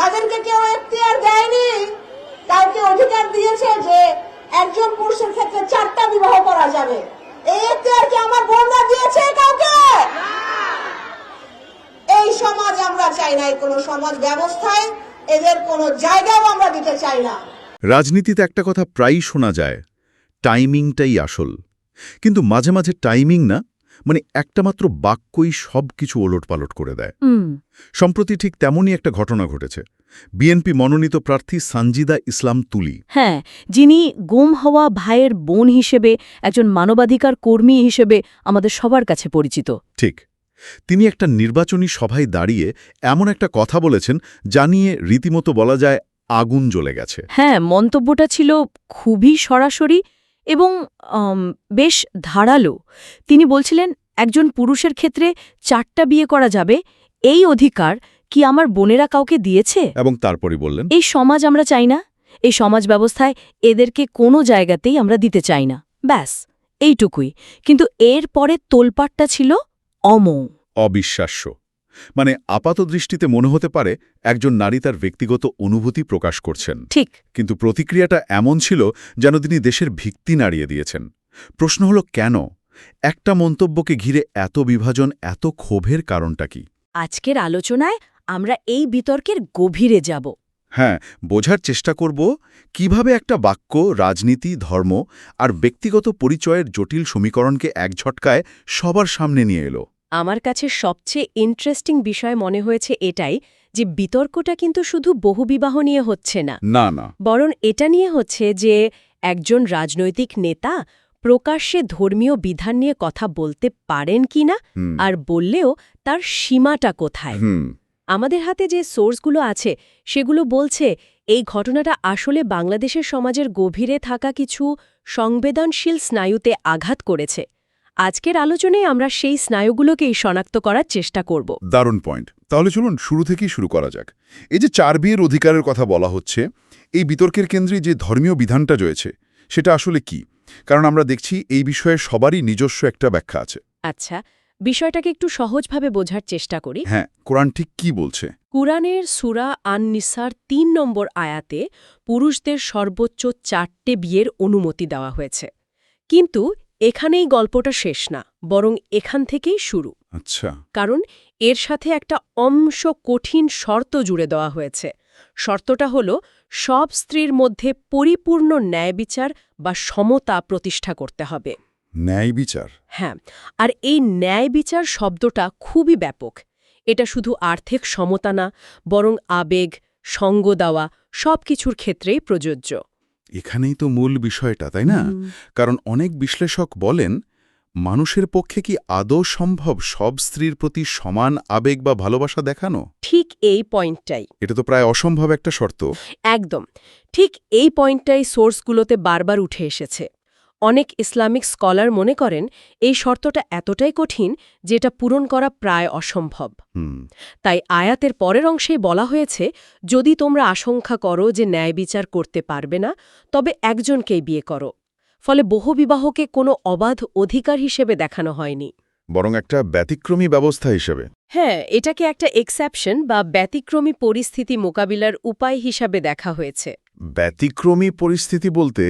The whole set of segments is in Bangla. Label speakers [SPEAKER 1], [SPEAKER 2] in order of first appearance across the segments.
[SPEAKER 1] তাদেরকে কেউ এখতিয়ার দেয়নি। কাউকে অধিকার দিয়েছে যে একজন পুরুষের ক্ষেত্রে চারটা বিবাহ করা যাবে। এই এখতিয়ার কি আমার দিয়েছে কাউকে? এই সমাজ আমরা চাই না কোনো সমাজ ব্যবস্থায়, এদের কোনো জায়গাও আমরা দিতে চাই না।
[SPEAKER 2] রাজনীতিতে একটা কথা প্রায়ই শোনা যায়, টাইমিংটাই আসল। কিন্তু মাঝে মাঝে টাইমিং না মানে একটা মাত্র বাক্যই সব কিছু ওলটপালট করে দেয়। সম্প্রতি ঠিক তেমনই একটা ঘটনা ঘটেছে। বিএনপি মনোনীত প্রার্থী সানজিদা ইসলাম তুলি।
[SPEAKER 3] হ্যাঁ যিনি গুম হওয়া ভাইয়ের বোন হিসেবে একজন মানবাধিকার কর্মী হিসেবে আমাদের সবার কাছে পরিচিত।
[SPEAKER 2] ঠিক। তিনি একটা নির্বাচনী সভায় দাঁড়িয়ে এমন একটা কথা বলেছেন যা নিয়ে রীতিমতো বলা যায় আগুন জ্বলে গেছে।
[SPEAKER 3] হ্যাঁ মন্তব্যটা ছিল খুবই সরাসরি এবং বেশ ধারালো। তিনি বলছিলেন একজন পুরুষের ক্ষেত্রে চারটা বিয়ে করা যাবে। এই অধিকার কি আমার বোনেরা কাউকে দিয়েছে?
[SPEAKER 2] এবং তারপরই বললেন
[SPEAKER 3] এই সমাজ আমরা চাই না। এই সমাজ ব্যবস্থায় এদেরকে কোনো জায়গাতেই আমরা দিতে চাই না। ব্যাস এইটুকুই। কিন্তু এর পরে তোলপাটটা ছিল অমৌ।
[SPEAKER 2] অবিশ্বাস্য। মানে আপাত দৃষ্টিতে মনে হতে পারে একজন নারী তার ব্যক্তিগত অনুভূতি প্রকাশ করছেন।
[SPEAKER 3] ঠিক।
[SPEAKER 2] কিন্তু প্রতিক্রিয়াটা এমন ছিল যেন তিনি দেশের ভিত্তি নাড়িয়ে দিয়েছেন। প্রশ্ন হলো কেন? একটা মন্তব্যকে ঘিরে এত বিভাজন এত ক্ষোভের কারণটা কি?
[SPEAKER 3] আজকের আলোচনায় আমরা এই বিতর্কের গভীরে যাব।
[SPEAKER 2] হ্যাঁ বোঝার চেষ্টা করব কীভাবে একটা বাক্য রাজনীতি ধর্ম আর ব্যক্তিগত পরিচয়ের জটিল সমীকরণকে এক ঝটকায় সবার সামনে নিয়ে এলো।
[SPEAKER 3] আমার কাছে সবচেয়ে ইন্টারেস্টিং বিষয় মনে হয়েছে এটাই যে বিতর্কটা কিন্তু শুধু বহুবিবাহ নিয়ে হচ্ছে না।
[SPEAKER 2] না না।
[SPEAKER 3] বরং এটা নিয়ে হচ্ছে যে একজন রাজনৈতিক নেতা প্রকাশ্যে ধর্মীয় বিধান নিয়ে কথা বলতে পারেন কিনা
[SPEAKER 2] হুম,
[SPEAKER 3] আর বললেও তার সীমাটা কোথায়? আমাদের হাতে যে সোর্সগুলো আছে সেগুলো বলছে এই ঘটনাটা আসলে বাংলাদেশের সমাজের গভীরে থাকা কিছু সংবেদনশীল স্নায়ুতে আঘাত করেছে। আজকের আলোচনায় আমরা সেই স্নায়ুগুলোকেই শনাক্ত করার চেষ্টা করব।
[SPEAKER 4] দারুণ পয়েন্ট। তাহলে চলুন শুরু থেকেই শুরু করা যাক। এই যে চার বিয়ের অধিকারের কথা বলা হচ্ছে এই বিতর্কের কেন্দ্রে যে ধর্মীয় বিধানটা রয়েছে সেটা আসলে কি? কারণ আমরা দেখছি এই বিষয়ে সবারই নিজস্ব একটা ব্যাখ্যা আছে।
[SPEAKER 3] আচ্ছা বিষয়টাকে একটু সহজভাবে বোঝার চেষ্টা করি।
[SPEAKER 4] হ্যাঁ কোরআন ঠিক কি বলছে?
[SPEAKER 3] কুরআনের সুরা আন নিসার তিন নম্বর আয়াতে পুরুষদের সর্বোচ্চ চারটে বিয়ের অনুমতি দেওয়া হয়েছে। কিন্তু এখানেই গল্পটা শেষ না বরং এখান থেকেই শুরু।
[SPEAKER 4] আচ্ছা।
[SPEAKER 3] কারণ এর সাথে একটা অংশ কঠিন শর্ত জুড়ে দেওয়া হয়েছে। শর্তটা হল সব স্ত্রীর মধ্যে পরিপূর্ণ ন্যায়বিচার বা সমতা প্রতিষ্ঠা করতে হবে।
[SPEAKER 4] ন্যায় বিচার?
[SPEAKER 3] হ্যাঁ আর এই ন্যায় বিচার শব্দটা খুবই ব্যাপক। এটা শুধু আর্থিক সমতা না বরং আবেগ সঙ্গ দেওয়া সব কিছুর ক্ষেত্রেই প্রযোজ্য।
[SPEAKER 4] এখানেই তো মূল বিষয়টা তাই না? কারণ অনেক বিশ্লেষক বলেন মানুষের পক্ষে কি আদৌ সম্ভব সব স্ত্রীর প্রতি সমান আবেগ বা ভালোবাসা দেখানো?
[SPEAKER 3] ঠিক এই পয়েন্টটাই।
[SPEAKER 4] এটা তো প্রায় অসম্ভব একটা শর্ত।
[SPEAKER 3] একদম। ঠিক এই পয়েন্টটাই সোর্সগুলোতে বারবার উঠে এসেছে। অনেক ইসলামিক স্কলার মনে করেন এই শর্তটা এতটাই কঠিন যে এটা পূরণ করা প্রায় অসম্ভব। তাই আয়াতের পরের অংশেই বলা হয়েছে যদি তোমরা আশঙ্কা করো যে ন্যায় বিচার করতে পারবে না তবে একজনকেই বিয়ে করো। ফলে বহুবিবাহকে কোনো অবাধ অধিকার হিসেবে দেখানো হয়নি।
[SPEAKER 4] বরং একটা ব্যতিক্রমী ব্যবস্থা হিসেবে।
[SPEAKER 3] হ্যাঁ এটাকে একটা এক্সেপশন বা ব্যতিক্রমী পরিস্থিতি মোকাবিলার উপায় হিসাবে দেখা হয়েছে।
[SPEAKER 4] ব্যতিক্রমী পরিস্থিতি বলতে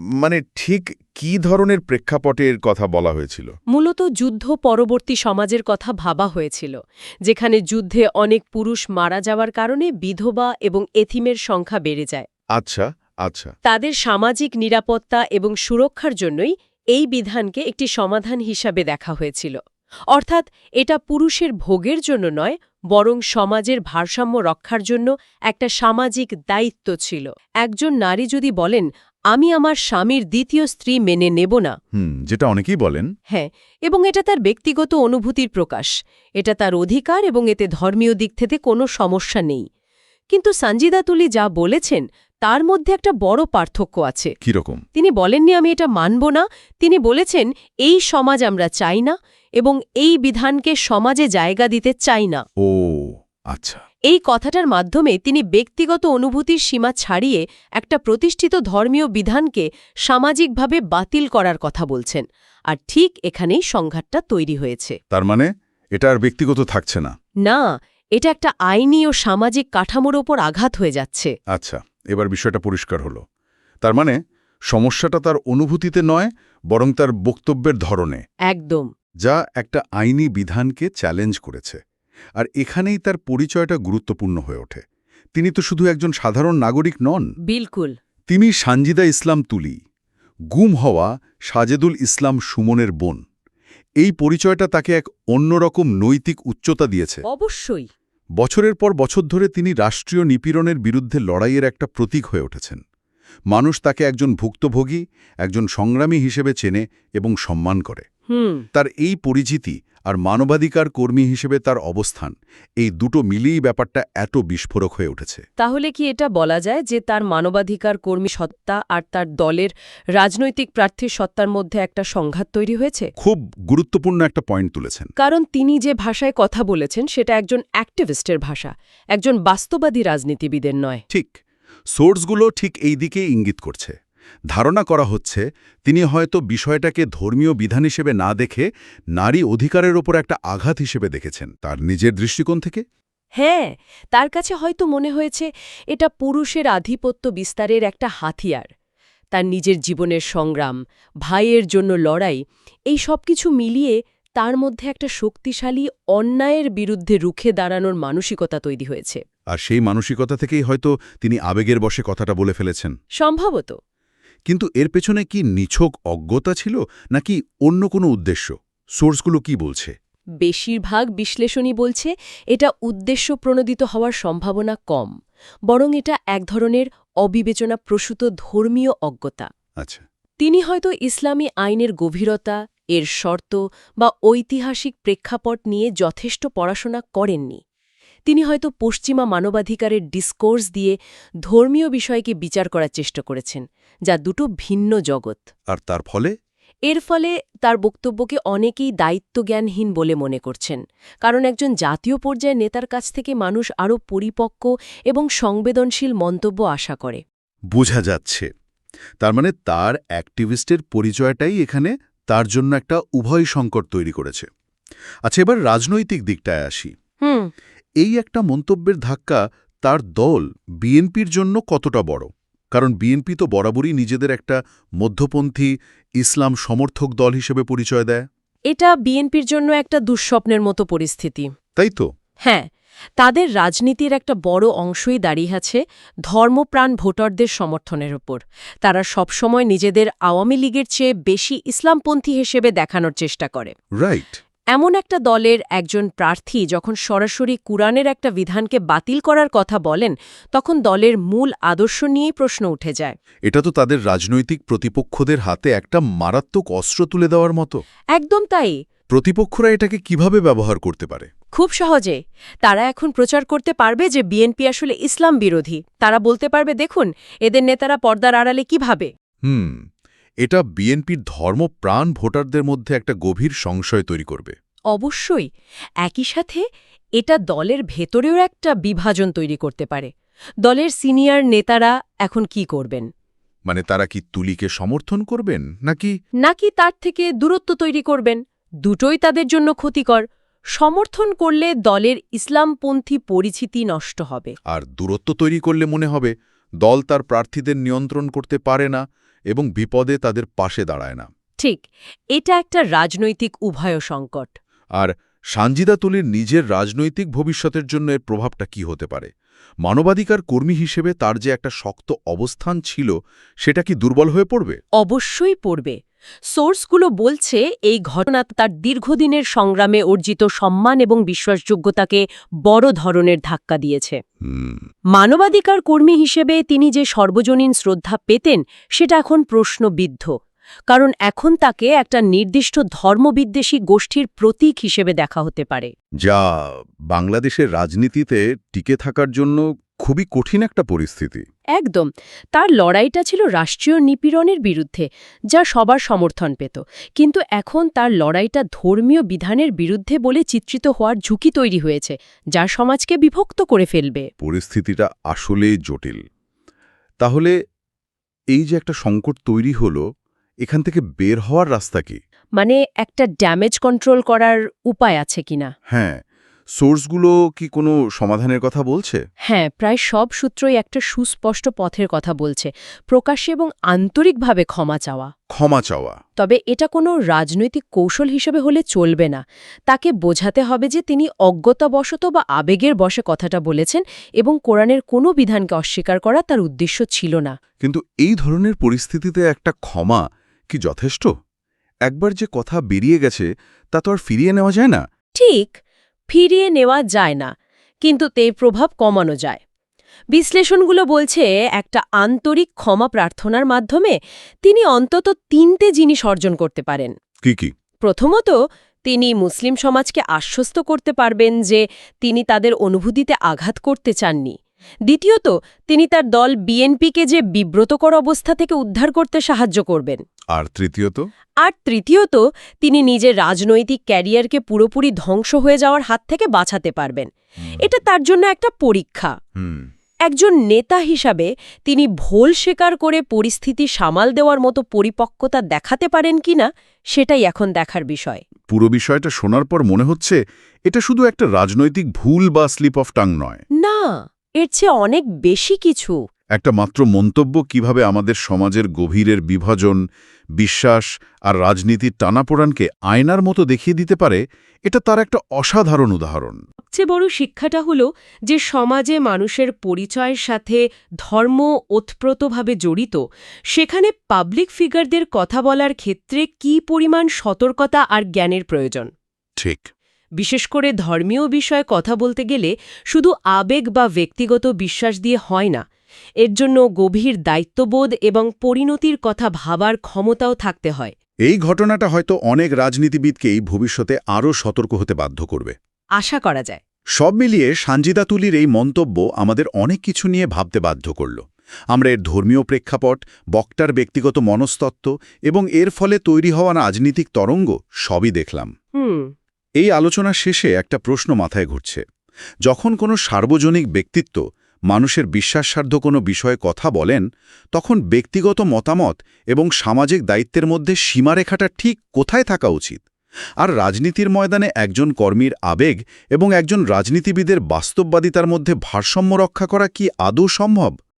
[SPEAKER 4] মানে ঠিক কি ধরনের প্রেক্ষাপটের কথা বলা হয়েছিল?
[SPEAKER 3] মূলত যুদ্ধ পরবর্তী সমাজের কথা ভাবা হয়েছিল যেখানে যুদ্ধে অনেক পুরুষ মারা যাওয়ার কারণে বিধবা এবং এথিমের সংখ্যা বেড়ে যায়।
[SPEAKER 4] আচ্ছা আচ্ছা।
[SPEAKER 3] তাদের সামাজিক নিরাপত্তা এবং সুরক্ষার জন্যই এই বিধানকে একটি সমাধান হিসাবে দেখা হয়েছিল। অর্থাৎ এটা পুরুষের ভোগের জন্য নয় বরং সমাজের ভারসাম্য রক্ষার জন্য একটা সামাজিক দায়িত্ব ছিল। একজন নারী যদি বলেন আমি আমার স্বামীর দ্বিতীয় স্ত্রী মেনে নেব না।
[SPEAKER 4] হুম যেটা অনেকেই বলেন।
[SPEAKER 3] হ্যাঁ এবং এটা তার ব্যক্তিগত অনুভূতির প্রকাশ। এটা তার অধিকার এবং এতে ধর্মীয় দিক থেকে কোনো সমস্যা নেই। কিন্তু সঞ্জিদা তুলি যা বলেছেন তার মধ্যে একটা বড় পার্থক্য আছে।
[SPEAKER 4] কীরকম
[SPEAKER 3] তিনি বলেননি আমি এটা মানব না। তিনি বলেছেন এই সমাজ আমরা চাই না এবং এই বিধানকে সমাজে জায়গা দিতে চাই না।
[SPEAKER 4] ও আচ্ছা।
[SPEAKER 3] এই কথাটার মাধ্যমে তিনি ব্যক্তিগত অনুভূতির সীমা ছাড়িয়ে একটা প্রতিষ্ঠিত ধর্মীয় বিধানকে সামাজিকভাবে বাতিল করার কথা বলছেন। আর ঠিক এখানেই সংঘাতটা তৈরি হয়েছে।
[SPEAKER 4] তার মানে এটা আর ব্যক্তিগত থাকছে না?
[SPEAKER 3] না এটা একটা আইনি ও সামাজিক কাঠামোর ওপর আঘাত হয়ে যাচ্ছে।
[SPEAKER 4] আচ্ছা এবার বিষয়টা পরিষ্কার হলো। তার মানে সমস্যাটা তার অনুভূতিতে নয় বরং তার বক্তব্যের ধরনে।
[SPEAKER 3] একদম।
[SPEAKER 4] যা একটা আইনি বিধানকে চ্যালেঞ্জ করেছে। আর এখানেই তার পরিচয়টা গুরুত্বপূর্ণ হয়ে ওঠে। তিনি তো শুধু একজন সাধারণ নাগরিক নন।
[SPEAKER 3] বিলকুল।
[SPEAKER 4] তিনি সানজিদা ইসলাম তুলি। গুম হওয়া সাজেদুল ইসলাম সুমনের বোন। এই পরিচয়টা তাকে এক অন্যরকম নৈতিক উচ্চতা দিয়েছে।
[SPEAKER 3] অবশ্যই।
[SPEAKER 4] বছরের পর বছর ধরে তিনি রাষ্ট্রীয় নিপীড়নের বিরুদ্ধে লড়াইয়ের একটা প্রতীক হয়ে উঠেছেন। মানুষ তাকে একজন ভুক্তভোগী একজন সংগ্রামী হিসেবে চেনে এবং সম্মান করে।
[SPEAKER 3] হুম।
[SPEAKER 4] তার এই পরিচিতি আর মানবাধিকার কর্মী হিসেবে তার অবস্থান এই দুটো মিলিয়েই ব্যাপারটা এত বিস্ফোরক হয়ে উঠেছে।
[SPEAKER 3] তাহলে কি এটা বলা যায় যে তার মানবাধিকার কর্মী সত্তা আর তার দলের রাজনৈতিক প্রার্থীর সত্তার মধ্যে একটা সংঘাত তৈরি হয়েছে?
[SPEAKER 4] খুব গুরুত্বপূর্ণ একটা পয়েন্ট তুলেছেন।
[SPEAKER 3] কারণ তিনি যে ভাষায় কথা বলেছেন সেটা একজন অ্যাক্টিভিস্টের ভাষা একজন বাস্তবাদী রাজনীতিবিদের নয়।
[SPEAKER 4] ঠিক। সোর্সগুলো ঠিক এই দিকেই ইঙ্গিত করছে। ধারণা করা হচ্ছে, তিনি হয়তো বিষয়টাকে ধর্মীয় বিধান হিসেবে না দেখে নারী অধিকারের ওপর একটা আঘাত হিসেবে দেখেছেন, তার নিজের দৃষ্টিকোণ থেকে।
[SPEAKER 3] হ্যাঁ তার কাছে হয়তো মনে হয়েছে, এটা পুরুষের আধিপত্য বিস্তারের একটা হাতিয়ার। তার নিজের জীবনের সংগ্রাম, ভাইয়ের জন্য লড়াই, এই সব কিছু মিলিয়ে তার মধ্যে একটা শক্তিশালী অন্যায়ের বিরুদ্ধে রুখে দাঁড়ানোর মানসিকতা তৈরি হয়েছে।
[SPEAKER 4] আর সেই মানসিকতা থেকেই হয়তো তিনি আবেগের বশে কথাটা বলে ফেলেছেন।
[SPEAKER 3] সম্ভবত।
[SPEAKER 4] কিন্তু এর পেছনে কি নিছক অজ্ঞতা ছিল নাকি অন্য কোনো উদ্দেশ্য? সোর্সগুলো কি বলছে?
[SPEAKER 3] বেশিরভাগ বিশ্লেষণী বলছে এটা উদ্দেশ্য প্রণোদিত হওয়ার সম্ভাবনা কম বরং এটা এক ধরনের অবিবেচনা প্রসূত ধর্মীয় অজ্ঞতা।
[SPEAKER 4] আচ্ছা।
[SPEAKER 3] তিনি হয়তো ইসলামী আইনের গভীরতা এর শর্ত বা ঐতিহাসিক প্রেক্ষাপট নিয়ে যথেষ্ট পড়াশোনা করেননি। তিনি হয়তো পশ্চিমা মানবাধিকারের ডিসকোর্স দিয়ে ধর্মীয় বিষয়কে বিচার করার চেষ্টা করেছেন যা দুটো ভিন্ন জগৎ।
[SPEAKER 4] আর তার ফলে?
[SPEAKER 3] এর ফলে তার বক্তব্যকে অনেকেই দায়িত্বজ্ঞানহীন বলে মনে করছেন কারণ একজন জাতীয় পর্যায়ের নেতার কাছ থেকে মানুষ আরও পরিপক্ক এবং সংবেদনশীল মন্তব্য আশা করে।
[SPEAKER 4] বোঝা যাচ্ছে। তার মানে তার অ্যাক্টিভিস্টের পরিচয়টাই এখানে তার জন্য একটা উভয় সংকট তৈরি করেছে। আচ্ছা এবার রাজনৈতিক দিকটায় আসি।
[SPEAKER 3] হুম।
[SPEAKER 4] এই একটা মন্তব্যের ধাক্কা তার দল বিএনপির জন্য কতটা বড়? কারণ বিএনপি তো বরাবরই নিজেদের একটা মধ্যপন্থী ইসলাম সমর্থক দল হিসেবে পরিচয় দেয়।
[SPEAKER 3] এটা বিএনপির জন্য একটা দুঃস্বপ্নের মতো পরিস্থিতি।
[SPEAKER 4] তাই তো?
[SPEAKER 3] হ্যাঁ তাদের রাজনীতির একটা বড় অংশই দাঁড়িয়ে আছে ধর্মপ্রাণ ভোটারদের সমর্থনের ওপর তারা সবসময় নিজেদের আওয়ামী লীগের চেয়ে বেশি ইসলামপন্থী হিসেবে দেখানোর চেষ্টা করে।
[SPEAKER 4] রাইট
[SPEAKER 3] এমন একটা দলের একজন প্রার্থী যখন সরাসরি কুরআনের একটা বিধানকে বাতিল করার কথা বলেন তখন দলের মূল আদর্শ নিয়েই প্রশ্ন উঠে যায়।
[SPEAKER 4] এটা তো তাদের রাজনৈতিক প্রতিপক্ষদের হাতে একটা মারাত্মক অস্ত্র তুলে দেওয়ার মতো।
[SPEAKER 3] একদম তাই।
[SPEAKER 4] প্রতিপক্ষরা এটাকে কীভাবে ব্যবহার করতে পারে?
[SPEAKER 3] খুব সহজে। তারা এখন প্রচার করতে পারবে যে বিএনপি আসলে ইসলাম বিরোধী। তারা বলতে পারবে দেখুন এদের নেতারা পর্দার আড়ালে কীভাবে?
[SPEAKER 4] হুম এটা বিএনপির ধর্মপ্রাণ ভোটারদের মধ্যে একটা গভীর সংশয় তৈরি করবে।
[SPEAKER 3] অবশ্যই। একই সাথে এটা দলের ভেতরেও একটা বিভাজন তৈরি করতে পারে। দলের সিনিয়র নেতারা এখন কি করবেন?
[SPEAKER 4] মানে তারা কি তুলিকে সমর্থন করবেন নাকি
[SPEAKER 3] নাকি তার থেকে দূরত্ব তৈরি করবেন? দুটোই তাদের জন্য ক্ষতিকর। সমর্থন করলে দলের ইসলামপন্থী পরিচিতি নষ্ট হবে।
[SPEAKER 4] আর দূরত্ব তৈরি করলে মনে হবে দল তার প্রার্থীদের নিয়ন্ত্রণ করতে পারে না এবং বিপদে তাদের পাশে দাঁড়ায় না।
[SPEAKER 3] ঠিক এটা একটা রাজনৈতিক উভয় সংকট।
[SPEAKER 4] আর সানজিদা তুলির নিজের রাজনৈতিক ভবিষ্যতের জন্য এর প্রভাবটা কি হতে পারে? মানবাধিকার কর্মী হিসেবে তার যে একটা শক্ত অবস্থান ছিল সেটা কি দুর্বল হয়ে পড়বে?
[SPEAKER 3] অবশ্যই পড়বে। সোর্সগুলো বলছে এই ঘটনা তার দীর্ঘদিনের সংগ্রামে অর্জিত সম্মান এবং বিশ্বাসযোগ্যতাকে বড় ধরনের ধাক্কা দিয়েছে। মানবাধিকার কর্মী হিসেবে তিনি যে সর্বজনীন শ্রদ্ধা পেতেন সেটা এখন প্রশ্নবিদ্ধ। কারণ এখন তাকে একটা নির্দিষ্ট ধর্মবিদ্বেষী গোষ্ঠীর প্রতীক হিসেবে দেখা হতে পারে।
[SPEAKER 4] যা বাংলাদেশের রাজনীতিতে টিকে থাকার জন্য খুবই কঠিন একটা পরিস্থিতি।
[SPEAKER 3] একদম। তার লড়াইটা ছিল রাষ্ট্রীয় নিপীড়নের বিরুদ্ধে যা সবার সমর্থন পেত। কিন্তু এখন তার লড়াইটা ধর্মীয় বিধানের বিরুদ্ধে বলে চিত্রিত হওয়ার ঝুঁকি তৈরি হয়েছে যা সমাজকে বিভক্ত করে ফেলবে।
[SPEAKER 4] পরিস্থিতিটা আসলেই জটিল। তাহলে এই যে একটা সংকট তৈরি হলো এখান থেকে বের হওয়ার রাস্তা কি?
[SPEAKER 3] মানে একটা ড্যামেজ কন্ট্রোল করার উপায় আছে কিনা?
[SPEAKER 4] হ্যাঁ সোর্সগুলো কি কোনো সমাধানের কথা বলছে?
[SPEAKER 3] হ্যাঁ প্রায় সব সূত্রই একটা সুস্পষ্ট পথের কথা বলছে প্রকাশ্যে এবং আন্তরিকভাবে ক্ষমা চাওয়া।
[SPEAKER 4] ক্ষমা চাওয়া।
[SPEAKER 3] তবে এটা কোনো রাজনৈতিক কৌশল হিসেবে হলে চলবে না। তাকে বোঝাতে হবে যে তিনি অজ্ঞতাবশত বা আবেগের বশে কথাটা বলেছেন এবং কোরআনের কোনো বিধানকে অস্বীকার করা তার উদ্দেশ্য ছিল না।
[SPEAKER 4] কিন্তু এই ধরনের পরিস্থিতিতে একটা ক্ষমা কি যথেষ্ট? একবার যে কথা বেরিয়ে গেছে তা তো আর ফিরিয়ে নেওয়া যায় না।
[SPEAKER 3] ঠিক ফিরিয়ে নেওয়া যায় না কিন্তু তে প্রভাব কমানো যায়। বিশ্লেষণগুলো বলছে একটা আন্তরিক ক্ষমা প্রার্থনার মাধ্যমে তিনি অন্তত তিনটে জিনিস অর্জন করতে পারেন।
[SPEAKER 4] কি কি?
[SPEAKER 3] প্রথমত তিনি মুসলিম সমাজকে আশ্বস্ত করতে পারবেন যে তিনি তাদের অনুভূতিতে আঘাত করতে চাননি। দ্বিতীয়ত তিনি তার দল বিএনপিকে যে বিব্রতকর অবস্থা থেকে উদ্ধার করতে সাহায্য করবেন।
[SPEAKER 4] আর তৃতীয়ত?
[SPEAKER 3] আর তৃতীয়ত তিনি নিজের রাজনৈতিক ক্যারিয়ারকে পুরোপুরি ধ্বংস হয়ে যাওয়ার হাত থেকে বাঁচাতে পারবেন। এটা তার জন্য একটা পরীক্ষা। একজন নেতা হিসাবে তিনি ভোল স্বীকার করে পরিস্থিতি সামাল দেওয়ার মতো পরিপক্কতা দেখাতে পারেন কিনা সেটাই এখন দেখার বিষয়।
[SPEAKER 4] পুরো বিষয়টা শোনার পর মনে হচ্ছে এটা শুধু একটা রাজনৈতিক ভুল বা স্লিপ অফ টাং নয়।
[SPEAKER 3] না। এর চেয়ে অনেক বেশি কিছু।
[SPEAKER 4] একটা মাত্র মন্তব্য কীভাবে আমাদের সমাজের গভীরের বিভাজন বিশ্বাস আর রাজনীতির টানাপোড়ানকে আয়নার মতো দেখিয়ে দিতে পারে এটা তার একটা অসাধারণ উদাহরণ।
[SPEAKER 3] সবচেয়ে বড় শিক্ষাটা হলো যে সমাজে মানুষের পরিচয়ের সাথে ধর্ম ওতপ্রোতভাবে জড়িত সেখানে পাবলিক ফিগারদের কথা বলার ক্ষেত্রে কী পরিমাণ সতর্কতা আর জ্ঞানের প্রয়োজন?
[SPEAKER 4] ঠিক।
[SPEAKER 3] বিশেষ করে ধর্মীয় বিষয়ে কথা বলতে গেলে শুধু আবেগ বা ব্যক্তিগত বিশ্বাস দিয়ে হয় না। এর জন্য গভীর দায়িত্ববোধ এবং পরিণতির কথা ভাবার ক্ষমতাও থাকতে হয়।
[SPEAKER 4] এই ঘটনাটা হয়তো অনেক রাজনীতিবিদকেই ভবিষ্যতে আরও সতর্ক হতে বাধ্য করবে।
[SPEAKER 3] আশা করা যায়।
[SPEAKER 4] সব মিলিয়ে সানজিদা তুলির এই মন্তব্য আমাদের অনেক কিছু নিয়ে ভাবতে বাধ্য করল। আমরা এর ধর্মীয় প্রেক্ষাপট বক্তার ব্যক্তিগত মনস্তত্ত্ব এবং এর ফলে তৈরি হওয়া রাজনীতিক তরঙ্গ সবই দেখলাম।
[SPEAKER 3] হুম।
[SPEAKER 4] এই আলোচনা শেষে একটা প্রশ্ন মাথায় ঘুরছে। যখন কোনো সার্বজনিক ব্যক্তিত্ব মানুষের বিশ্বাসসাধ্য কোনো বিষয়ে কথা বলেন, তখন ব্যক্তিগত মতামত এবং সামাজিক দায়িত্বের মধ্যে সীমারেখাটা ঠিক কোথায় থাকা উচিত? আর রাজনীতির ময়দানে একজন কর্মীর আবেগ এবং একজন রাজনীতিবিদের বাস্তববাদিতার মধ্যে ভারসাম্য রক্ষা করা কি আদৌ সম্ভব?